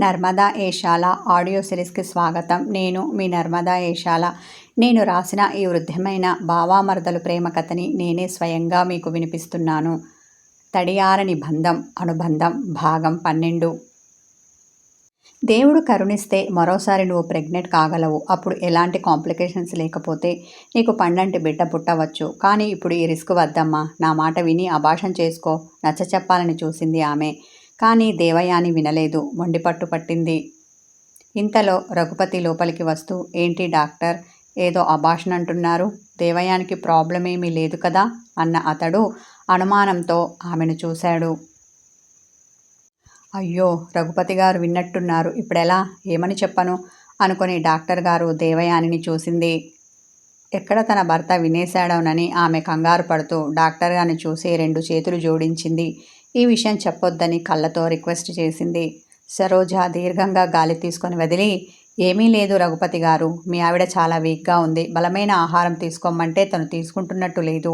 Narmada Eshala audio సిరీస్కి స్వాగతం. నేను మీ నర్మదా ఏషాల. నేను రాసిన ఈ వృద్ధమైన భావామర్దలు ప్రేమ కథని నేనే స్వయంగా మీకు వినిపిస్తున్నాను. తడియారని బంధం అనుబంధం భాగం పన్నెండు. దేవుడు కరుణిస్తే మరోసారి నువ్వు ప్రెగ్నెంట్ కాగలవు. అప్పుడు ఎలాంటి కాంప్లికేషన్స్ లేకపోతే నీకు పండంటి బిడ్డ పుట్టవచ్చు. కానీ ఇప్పుడు ఈ రిస్క్ వద్దమ్మా. నా మాట విని అభాషం చేసుకో. నచ్చ చెప్పాలని చూసింది ఆమె. కానీ దేవయాని వినలేదు. మొండిపట్టు పట్టింది. ఇంతలో రఘుపతి లోపలికి వస్తూ ఏంటి డాక్టర్? ఏదో అభాషణ అంటున్నారు. దేవయానికి ప్రాబ్లం ఏమీ లేదు కదా? అన్న అతడు అనుమానంతో ఆమెను చూశాడు. అయ్యో! రఘుపతి గారు విన్నట్టున్నారు. ఇప్పుడెలా? ఏమని చెప్పను? అనుకొని డాక్టర్ గారు దేవయానిని చూసింది. ఎక్కడ తన భర్త వినేశాడోనని ఆమె కంగారు పడుతూ డాక్టర్ గారిని చూసి రెండు చేతులు జోడించింది. ఈ విషయం చెప్పొద్దని కళ్ళతో రిక్వెస్ట్ చేసింది. సరోజ దీర్ఘంగా గాలి తీసుకొని వదిలి ఏమీ లేదు రఘుపతి గారు మీ ఆవిడ చాలా వీక్గా ఉంది. బలమైన ఆహారం తీసుకోమంటే తను తీసుకుంటున్నట్టు లేదు.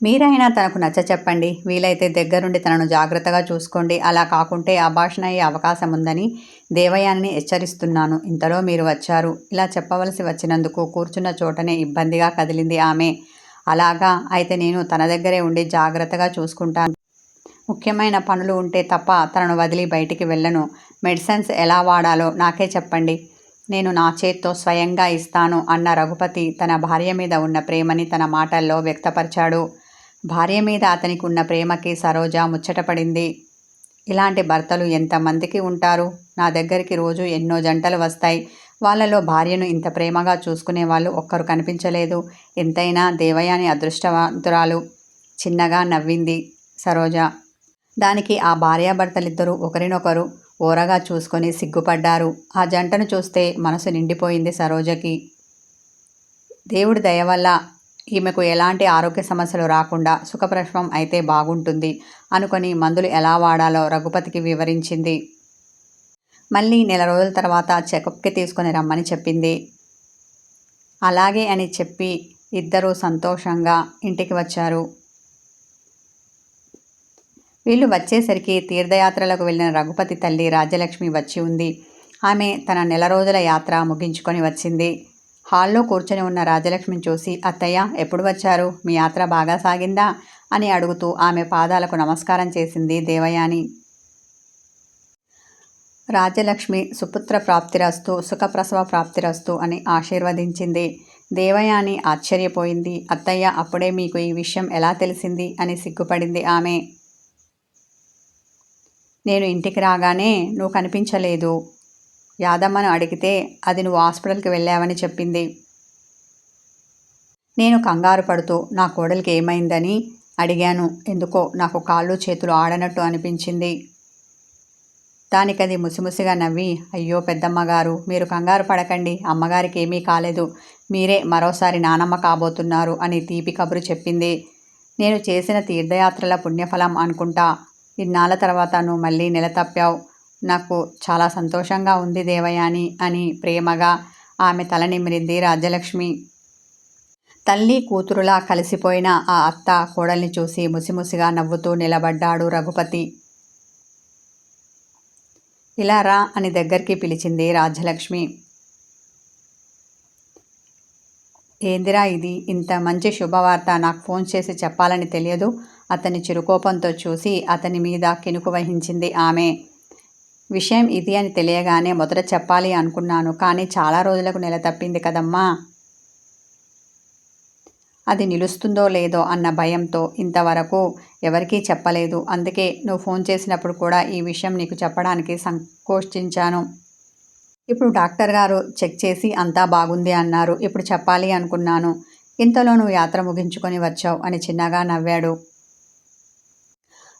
మీరైనా తనకు నచ్చ చెప్పండి. వీలైతే దగ్గరుండి తనను జాగ్రత్తగా చూసుకోండి. అలా కాకుంటే అభాషణ అయ్యే అవకాశం ఉందని దేవయాన్ని హెచ్చరిస్తున్నాను. ఇంతలో మీరు వచ్చారు. ఇలా చెప్పవలసి వచ్చినందుకు కూర్చున్న చోటనే ఇబ్బందిగా కదిలింది ఆమె. అలాగా అయితే నేను తన దగ్గరే ఉండి జాగ్రత్తగా చూసుకుంటాను. ముఖ్యమైన పనులు ఉంటే తప్ప తనను వదిలి బయటికి వెళ్ళను. మెడిసిన్స్ ఎలా వాడాలో నాకే చెప్పండి. నేను నా చేత్తో స్వయంగా ఇస్తాను అన్న రఘుపతి తన భార్య మీద ఉన్న ప్రేమని తన మాటల్లో వ్యక్తపరిచాడు. భార్య మీద అతనికి ఉన్న ప్రేమకి సరోజ ముచ్చటపడింది. ఇలాంటి భర్తలు ఎంతమందికి ఉంటారు? నా దగ్గరికి రోజు ఎన్నో జంటలు వస్తాయి. వాళ్ళలో భార్యను ఇంత ప్రేమగా చూసుకునే వాళ్ళు ఒక్కరు కనిపించలేదు. ఎంతైనా దేవయాని అదృష్టవంతురాలు. చిన్నగా నవ్వింది సరోజ. దానికి ఆ భార్యాభర్తలిద్దరూ ఒకరినొకరు ఓరగా చూసుకొని సిగ్గుపడ్డారు. ఆ జంటను చూస్తే మనసు నిండిపోయింది సరోజకి. దేవుడి దయ వల్ల ఈమెకు ఎలాంటి ఆరోగ్య సమస్యలు రాకుండా సుఖప్రశ్వం అయితే బాగుంటుంది అనుకొని మందులు ఎలా వాడాలో రఘుపతికి వివరించింది. మళ్ళీ నెల రోజుల తర్వాత చెకప్కి తీసుకొని రమ్మని చెప్పింది. అలాగే అని చెప్పి ఇద్దరూ సంతోషంగా ఇంటికి వచ్చారు. వీళ్ళు వచ్చేసరికి తీర్థయాత్రలకు వెళ్ళిన రఘుపతి తల్లి రాజ్యలక్ష్మి వచ్చి ఉంది. ఆమె తన నెల రోజుల యాత్ర ముగించుకొని వచ్చింది. హాల్లో కూర్చొని ఉన్న రాజలక్ష్మిని చూసి అత్తయ్య ఎప్పుడు వచ్చారు? మీ యాత్ర బాగా సాగిందా? అని అడుగుతూ ఆమె పాదాలకు నమస్కారం చేసింది దేవయాని. రాజ్యలక్ష్మి సుపుత్ర ప్రాప్తిరస్తు సుఖప్రసవ ప్రాప్తిరస్తు అని ఆశీర్వదించింది. దేవయాని ఆశ్చర్యపోయింది. అత్తయ్య అప్పుడే మీకు ఈ విషయం ఎలా తెలిసింది? అని సిగ్గుపడింది ఆమె. నేను ఇంటికి రాగానే నువ్వు కనిపించలేదు. యాదమ్మను అడిగితే అది నువ్వు హాస్పిటల్కి వెళ్ళావని చెప్పింది. నేను కంగారు పడుతూ నా కోడలికి ఏమైందని అడిగాను. ఎందుకో నాకు కాళ్ళు చేతులు ఆడనట్టు అనిపించింది. దానికది ముసిముసిగా నవ్వి అయ్యో పెద్దమ్మ గారు మీరు కంగారు పడకండి. అమ్మగారికి ఏమీ కాలేదు. మీరే మరోసారి నానమ్మ కాబోతున్నారు అని తీపి కబురు చెప్పింది. నేను చేసిన తీర్థయాత్రల పుణ్యఫలం అనుకుంటా. ఇన్నాళ్ళ తర్వాత నువ్వు మళ్ళీ నిలతప్పావు. నాకు చాలా సంతోషంగా ఉంది దేవయాని అని ప్రేమగా ఆమె తల నిమిరింది రాజ్యలక్ష్మి. తల్లి కూతురులా కలిసిపోయిన ఆ అత్త కోడల్ని చూసి ముసిముసిగా నవ్వుతూ నిలబడ్డాడు రఘుపతి. ఇలా రా అని దగ్గరికి పిలిచింది రాజ్యలక్ష్మి. ఏందిరా ఇది? ఇంత మంచి శుభవార్త నాకు ఫోన్ చేసి చెప్పాలని తెలియదు. అతని చిరుకోపంతో చూసి అతని మీద కినుకు వహించింది ఆమె. విషయం ఇది అని తెలియగానే మొదట చెప్పాలి అనుకున్నాను కానీ చాలా రోజులకు నెల తప్పింది కదమ్మా. అది నిలుస్తుందో లేదో అన్న భయంతో ఇంతవరకు ఎవరికీ చెప్పలేదు. అందుకే నువ్వు ఫోన్ చేసినప్పుడు కూడా ఈ విషయం నీకు చెప్పడానికి సంకోచించాను. ఇప్పుడు డాక్టర్ గారు చెక్ చేసి అంతా బాగుంది అన్నారు. ఇప్పుడు చెప్పాలి అనుకున్నాను. ఇంతలో నువ్వు యాత్ర ముగించుకొని వచ్చావు అని చిన్నగా నవ్వాడు.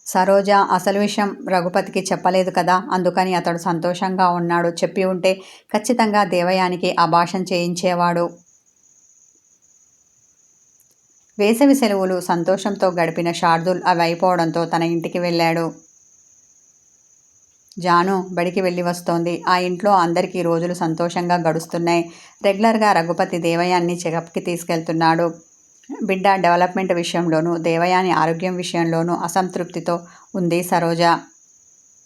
సరోజ అసలు విషయం రఘుపతికి చెప్పలేదు కదా. అందుకని అతడు సంతోషంగా ఉన్నాడు. చెప్పి ఉంటే ఖచ్చితంగా దేవయానికి అభాషం చేయించేవాడు. వేసవి సెలవులు సంతోషంతో గడిపిన శార్దుల్ అవి అయిపోవడంతో తన ఇంటికి వెళ్ళాడు. జాను బడికి వెళ్ళి వస్తోంది. ఆ ఇంట్లో అందరికీ రోజులు సంతోషంగా గడుస్తున్నాయి. రెగ్యులర్గా రఘుపతి దేవయాన్ని చెకప్కి తీసుకెళ్తున్నాడు. బిడ్డ డెవలప్మెంట్ విషయంలోనూ దేవయాని ఆరోగ్యం విషయంలోనూ అసంతృప్తితో ఉంది సరోజ.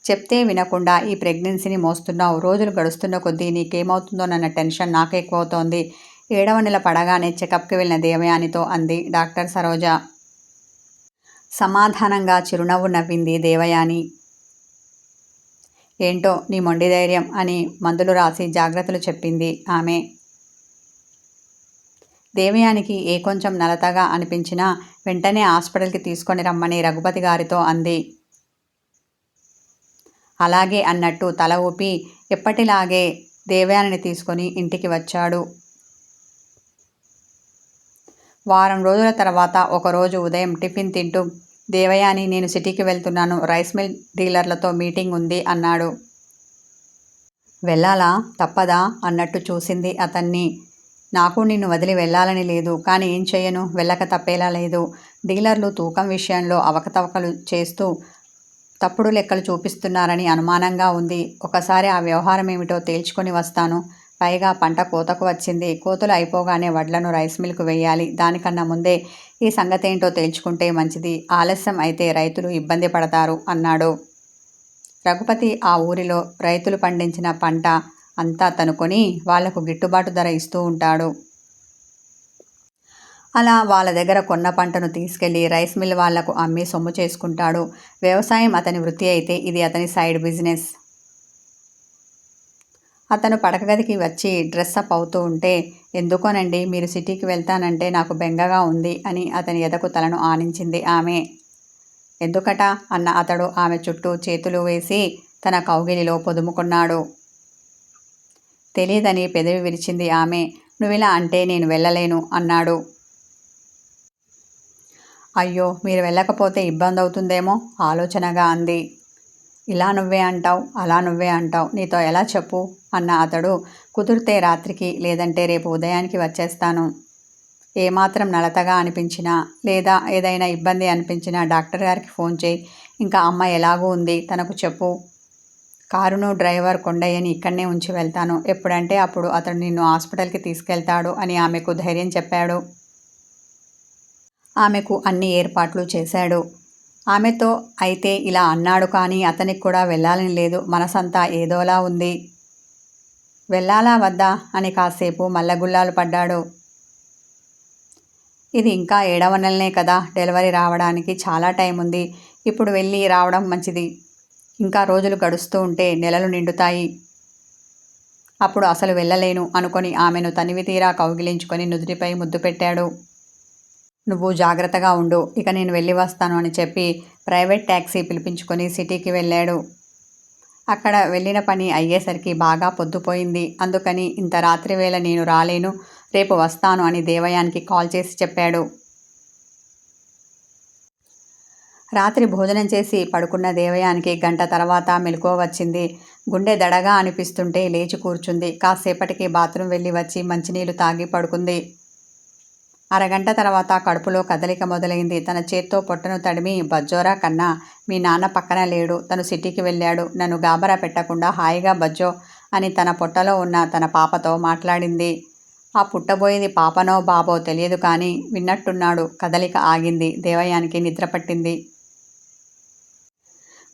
చెప్తే వినకుండా ఈ ప్రెగ్నెన్సీని మోస్తున్నావు రోజులు గడుస్తున్న కొద్దీ నీకేమవుతుందోనన్న టెన్షన్ నాకు ఎక్కువవుతోంది ఏడవ నెల పడగానే చెకప్కి వెళ్ళిన దేవయానితో అంది డాక్టర్ సరోజ. సమాధానంగా చిరునవ్వు నవ్వింది దేవయాని. ఏంటో నీ మొండి ధైర్యం అని మందులు రాసి జాగ్రత్తలు చెప్పింది ఆమె. దేవయానికి ఏ కొంచెం నలతగా అనిపించినా వెంటనే హాస్పిటల్కి తీసుకొని రమ్మని రఘుపతి గారితో అంది. అలాగే అన్నట్టు తల ఊపి ఎప్పటిలాగే దేవయానిని తీసుకొని ఇంటికి వచ్చాడు. వారం రోజుల తర్వాత ఒకరోజు ఉదయం టిఫిన్ తింటూ దేవయాని నేను సిటీకి వెళ్తున్నాను రైస్ మిల్ డీలర్లతో మీటింగ్ ఉంది అన్నాడు. వెళ్ళాలా? తప్పదా? అన్నట్టు చూసింది అతన్ని. నాకు నిన్ను వదిలి వెళ్ళాలని లేదు కానీ ఏం చేయను? వెళ్ళక తప్పేలా లేదు. డీలర్లు తూకం విషయంలో అవకతవకలు చేస్తూ తప్పుడు లెక్కలు చూపిస్తున్నారని అనుమానంగా ఉంది. ఒకసారి ఆ వ్యవహారం ఏమిటో తేల్చుకొని వస్తాను. పైగా పంట కోతకు వచ్చింది. కోతలు అయిపోగానే వడ్లను రైస్ మిల్కు వేయాలి. దానికన్నా ముందే ఈ సంగతి ఏంటో తేల్చుకుంటే మంచిది. ఆలస్యం అయితే రైతులు ఇబ్బంది పడతారు అన్నాడు. రఘుపతి ఆ ఊరిలో రైతులు పండించిన పంట అంతా తనుకొని వాళ్ళకు గిట్టుబాటు ధర ఇస్తూ ఉంటాడు. అలా వాళ్ళ దగ్గర కొన్న పంటను తీసుకెళ్ళి రైస్ మిల్ వాళ్ళకు అమ్మి సొమ్ము చేసుకుంటాడు. వ్యవసాయం అతని వృత్తి అయితే ఇది అతని సైడ్ బిజినెస్. అతను పడకగదికి వచ్చి డ్రెస్అప్ అవుతూ ఉంటే ఎందుకోనండి మీరు సిటీకి వెళ్తానంటే నాకు బెంగగా ఉంది అని అతని ఎదకు తలను ఆనించింది ఆమె. ఎందుకట? అన్న అతడు ఆమె చుట్టూ చేతులు వేసి తన కౌగిలిలో పొదుముకున్నాడు. తెలియదని పెదవి విరిచింది ఆమె. నువ్విలా అంటే నేను వెళ్ళలేను అన్నాడు. అయ్యో మీరు వెళ్ళకపోతే ఇబ్బంది అవుతుందేమో ఆలోచనగా అంది. ఇలా నువ్వే అంటావు అలా నువ్వే అంటావు నీతో ఎలా చెప్పు? అన్న అతడు కుదిరితే రాత్రికి లేదంటే రేపు ఉదయానికి వచ్చేస్తాను. ఏమాత్రం నలతగా అనిపించినా లేదా ఏదైనా ఇబ్బంది అనిపించినా డాక్టర్ గారికి ఫోన్ చేయి. ఇంకా అమ్మ ఎలాగూ ఉంది తనకు చెప్పు. కారును డ్రైవర్ కొండయ్యని ఇక్కడనే ఉంచి వెళ్తాను. ఎప్పుడంటే అప్పుడు అతడు నిన్ను హాస్పిటల్కి తీసుకెళ్తాడు అని ఆమెకు ధైర్యం చెప్పాడు. ఆమెకు అన్ని ఏర్పాట్లు చేశాడు. ఆమెతో అయితే ఇలా అన్నాడు కానీ అతనికి కూడా వెళ్ళాలని లేదు. మనసంతా ఏదోలా ఉంది. వెళ్ళాలా వద్దా? అని కాసేపు మల్లగుల్లాలు పడ్డాడు. ఇది ఇంకా ఏడవ నెలనే కదా? డెలివరీ రావడానికి చాలా టైం ఉంది ఇప్పుడు వెళ్ళి రావడం మంచిది. ఇంకా రోజులు గడుస్తూ ఉంటే నెలలు నిండుతాయి. అప్పుడు అసలు వెళ్ళలేను అనుకొని ఆమెను తనివి తీరా కౌగిలించుకొని నుదుటిపై ముద్దు పెట్టాడు. నువ్వు జాగ్రత్తగా ఉండు ఇక నేను వెళ్ళి వస్తాను అని చెప్పి ప్రైవేట్ ట్యాక్సీ పిలిపించుకొని సిటీకి వెళ్ళాడు. అక్కడ వెళ్ళిన పని అయ్యేసరికి బాగా పొద్దుపోయింది. అందుకని ఇంత రాత్రి వేళ నేను రాలేను రేపు వస్తాను అని దేవయానికి కాల్ చేసి చెప్పాడు. రాత్రి భోజనం చేసి పడుకున్న దేవయానికి గంట తర్వాత మెలకువ వచ్చింది. గుండె దడగా అనిపిస్తుంటే లేచి కూర్చుంది. కాసేపటికి బాత్రూమ్ వెళ్ళి వచ్చి మంచినీళ్ళు తాగి పడుకుంది. అరగంట తర్వాత కడుపులో కదలిక మొదలైంది. తన చేత్తో పొట్టను తడిమి బజ్జోరా కన్నా మీ నాన్న పక్కన లేడు. తను సిటీకి వెళ్ళాడు. నన్ను గాబరా పెట్టకుండా హాయిగా బజ్జో అని తన పొట్టలో ఉన్న తన పాపతో మాట్లాడింది. ఆ పుట్టబోయేది పాపనో బాబో తెలియదు కానీ విన్నట్టున్నాడు. కదలిక ఆగింది. దేవయానికి నిద్ర పట్టింది.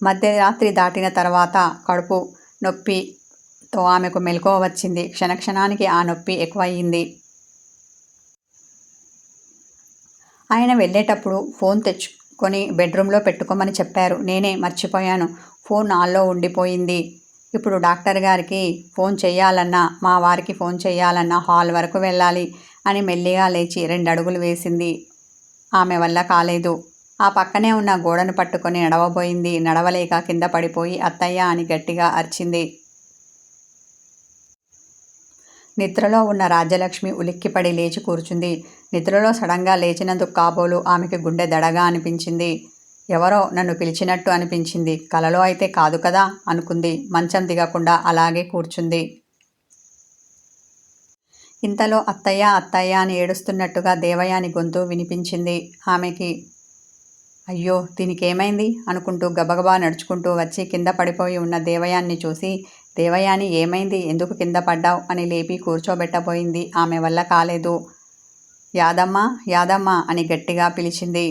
మధ్యరాత్రి దాటిన తర్వాత కడుపు నొప్పితో ఆమెకు మెలకువ వచ్చింది. క్షణక్షణానికి ఆ నొప్పి ఎక్కువయ్యింది. ఆయన వెళ్ళేటప్పుడు ఫోన్ తెచ్చుకొని బెడ్రూమ్లో పెట్టుకోమని చెప్పారు. నేనే మర్చిపోయాను. ఫోన్ నాల్లో ఉండిపోయింది. ఇప్పుడు డాక్టర్ గారికి ఫోన్ చేయాలన్నా మా వారికి ఫోన్ చేయాలన్నా హాల్ వరకు వెళ్ళాలి అని మెల్లిగా లేచి రెండు అడుగులు వేసింది. ఆమె వల్ల కాలేదు. ఆ పక్కనే ఉన్న గోడను పట్టుకొని నడవబోయింది. నడవలేక కింద పడిపోయి అత్తయ్య అని గట్టిగా అరిచింది. నిద్రలో ఉన్న రాజ్యలక్ష్మి ఉలిక్కిపడి లేచి కూర్చుంది. నిద్రలో సడన్గా లేచినందుకు కాబోలు ఆమెకి గుండె దడగా అనిపించింది. ఎవరో నన్ను పిలిచినట్టు అనిపించింది. కలలో అయితే కాదు కదా అనుకుంది. మంచం దిగకుండా అలాగే కూర్చుంది. ఇంతలో అత్తయ్య అత్తయ్య అని ఏడుస్తున్నట్టుగా దేవయాని గొంతు వినిపించింది. ఆమెకి అయ్యో దీనికి ఏమైంది అనుకుంటూ గబగబా నడుచుకుంటూ వచ్చి కింద పడిపోయి ఉన్న దేవయాన్ని చూసి దేవయాని ఏమైంది? ఎందుకు కింద పడ్డావు? అని లేపి కూర్చోబెట్టబోయింది. ఆమె వల్ల కాలేదు. యాదమ్మ యాదమ్మ అని గట్టిగా పిలిచింది.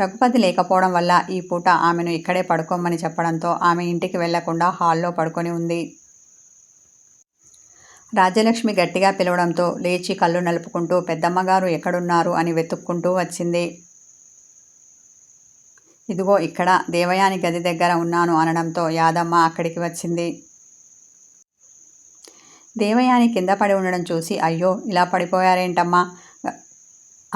రఘుపతి లేకపోవడం వల్ల ఈ పూట ఆమెను ఇక్కడే పడుకోమని చెప్పడంతో ఆమె ఇంటికి వెళ్ళకుండా హాల్లో పడుకొని ఉంది. రాజ్యలక్ష్మి గట్టిగా పిలవడంతో లేచి కళ్ళు నలుపుకుంటూ పెద్దమ్మగారు ఎక్కడున్నారు? అని వెతుక్కుంటూ వచ్చింది. ఇదిగో ఇక్కడ దేవయాని గది దగ్గర ఉన్నాను అనడంతో యాదమ్మ అక్కడికి వచ్చింది. దేవయాని కింద పడి ఉండడం చూసి అయ్యో ఇలా పడిపోయారేంటమ్మా?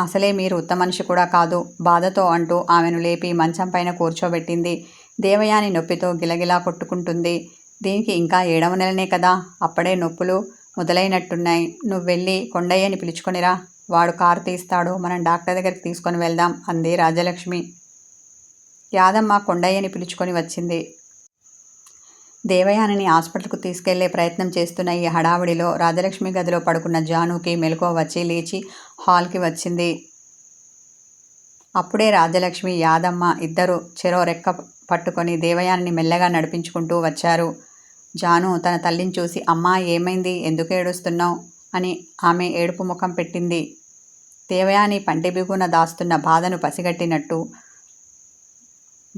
అసలే మీరు ఉత్తమ మనిషి కూడా కాదు బాధతో అంటూ ఆమెను లేపి మంచం పైన కూర్చోబెట్టింది. దేవయాని నొప్పితో గిలగిలా కొట్టుకుంటుంది. దీనికి ఇంకా ఏడవ నెలనే కదా అప్పుడే నొప్పులు మొదలైనట్టున్నాయి. నువ్వు వెళ్ళి కొండయ్యని పిలుచుకొనిరా. వాడు కారు తీస్తాడు మనం డాక్టర్ దగ్గరికి తీసుకొని వెళ్దాం అంది రాజలక్ష్మి. యాదమ్మ కొండయ్యని పిలుచుకొని వచ్చింది. దేవయానిని హాస్పిటల్కు తీసుకెళ్ళే ప్రయత్నం చేస్తున్న ఈ హడావిడిలో రాజలక్ష్మి గదిలో పడుకున్న జానుకి మెలకువ వచ్చి లేచి హాల్కి వచ్చింది. అప్పుడే రాజలక్ష్మి యాదమ్మ ఇద్దరు చెరో రెక్క పట్టుకొని దేవయానిని మెల్లగా నడిపించుకుంటూ వచ్చారు. జాను తన తల్లిని చూసి అమ్మా ఏమైంది? ఎందుకు ఏడుస్తున్నావు? అని ఆమె ఏడుపు ముఖం పెట్టింది. దేవయాని పంటి బిగున దాస్తున్న బాధను పసిగట్టినట్టు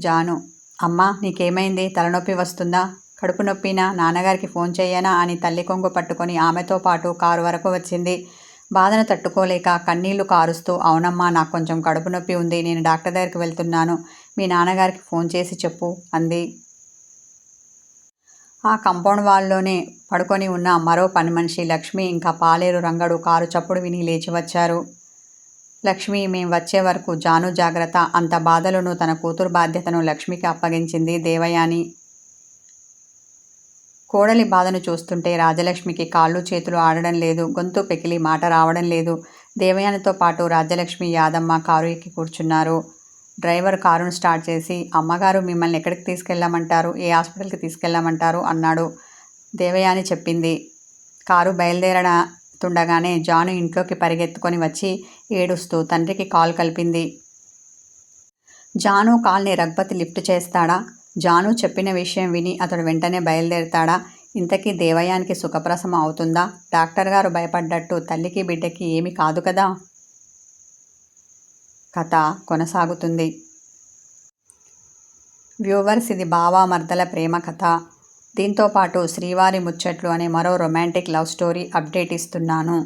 జాను అమ్మా నీకేమైంది? తలనొప్పి వస్తుందా? కడుపు నొప్పినా? నాన్నగారికి ఫోన్ చేయనా? అని తల్లి కొంగు పట్టుకొని ఆమెతో పాటు కారు వరకు వచ్చింది. బాధను తట్టుకోలేక కన్నీళ్ళు కారుస్తూ అవునమ్మా నాకు కొంచెం కడుపు నొప్పి ఉంది. నేను డాక్టర్ దగ్గరికి వెళ్తున్నాను. మీ నాన్నగారికి ఫోన్ చేసి చెప్పు అంది. ఆ కంపౌండ్ వాల్లోనే పడుకొని ఉన్న మరో పని మనిషి లక్ష్మి ఇంకా పాలేరు రంగడు కారు చప్పుడు విని లేచి వచ్చారు. లక్ష్మి మేం వచ్చే వరకు జాను జాగ్రత్త. అంత బాధలను తన కూతురు బాధ్యతను లక్ష్మికి అప్పగించింది దేవయాని. కోడలి బాధను చూస్తుంటే రాజలక్ష్మికి కాళ్ళు చేతులు ఆడడం లేదు. గొంతు పెకిలి మాట రావడం లేదు. దేవయానితో పాటు రాజలక్ష్మి యాదమ్మ కారు ఎక్కి కూర్చున్నారు. డ్రైవర్ కారును స్టార్ట్ చేసి అమ్మగారు మిమ్మల్ని ఎక్కడికి తీసుకెళ్ళమంటారు? ఏ హాస్పిటల్కి తీసుకెళ్ళమంటారు? అన్నాడు దేవయాని చెప్పింది. కారు బయలుదేరతుండగానే జాను ఇంట్లోకి పరిగెత్తుకొని వచ్చి ఏడుస్తూ తండ్రికి కాల్ కలిపింది. జాను కాల్ని రఘుపతి లిఫ్ట్ చేస్తాడా? జాను చెప్పిన విషయం విని అతడు వెంటనే బయలుదేరుతాడా? ఇంతకీ దేవయానికి సుఖప్రసవం అవుతుందా? డాక్టర్ గారు భయపడ్డట్టు తల్లికి బిడ్డకి ఏమి కాదు కదా? కథ కొనసాగుతుంది. వ్యూవర్స్ ఇది బావా మర్దల ప్రేమ కథ. దీంతో పాటు శ్రీవారి ముచ్చట్లు అనే మరో రొమాంటిక్ లవ్ స్టోరీ అప్డేట్ ఇస్తున్నాను.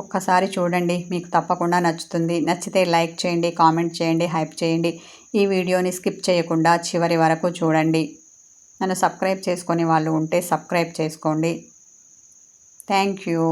ఒక్కసారి చూడండి మీకు తప్పకుండా నచ్చుతుంది. నచ్చితే లైక్ చేయండి కామెంట్ చేయండి హైప్ చేయండి. ఈ వీడియోని స్కిప్ చేయకుండా చివరి వరకు చూడండి. నన్ను సబ్స్క్రైబ్ చేసుకునే వాళ్ళు ఉంటే సబ్స్క్రైబ్ చేసుకోండి. Thank you.